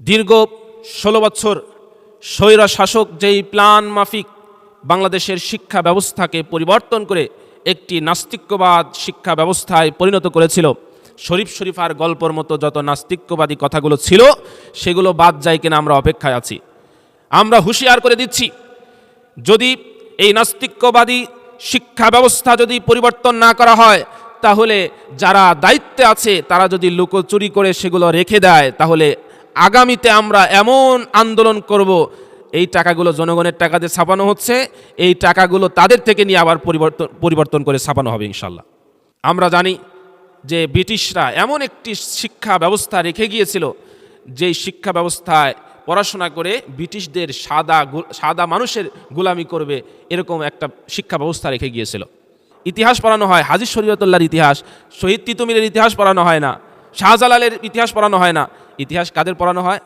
দীর্ঘ ষোলো বছর স্বৈর শাসক যেই প্ল্যান মাফিক বাংলাদেশের শিক্ষা ব্যবস্থাকে পরিবর্তন করে একটি নাস্তিক্যবাদ শিক্ষা ব্যবস্থায় পরিণত করেছিল, শরীফ শরীফার গল্পর মতো যত নাস্তিক্যবাদী কথাগুলো ছিল, সেগুলো বাদ যায় কিনা আমরা অপেক্ষায় আছি। আমরা হুঁশিয়ার করে দিচ্ছি, যদি এই নাস্তিক্যবাদী শিক্ষা ব্যবস্থা যদি পরিবর্তন না করা হয়, তাহলে যারা দায়িত্বে আছে, তারা যদি লুকোচুরি করে সেগুলো রেখে দেয়, তাহলে আগামীতে আমরা এমন আন্দোলন করব, এই টাকাগুলো জনগণের টাকাতে ছাপানো হচ্ছে, এই টাকাগুলো তাদের থেকে নিয়ে আবার পরিবর্তন পরিবর্তন করে ছাপানো হবে ইনশাল্লাহ আমরা জানি যে ব্রিটিশরা এমন একটি শিক্ষা ব্যবস্থা রেখে গিয়েছিল, যেই শিক্ষা ব্যবস্থায় পড়াশোনা করে ব্রিটিশদের সাদা সাদা মানুষের গোলামি করবে, এরকম একটা শিক্ষা ব্যবস্থা রেখে গিয়েছিল। ইতিহাস পড়ানো হয়, হাজির শরীয়তুল্লাহর ইতিহাস, শহীদ তিতুমিরের ইতিহাস পড়ানো হয় না, শাহজালালের ইতিহাস পড়ানো হয় না ইতিহাস কাদের পড়ানো হয়?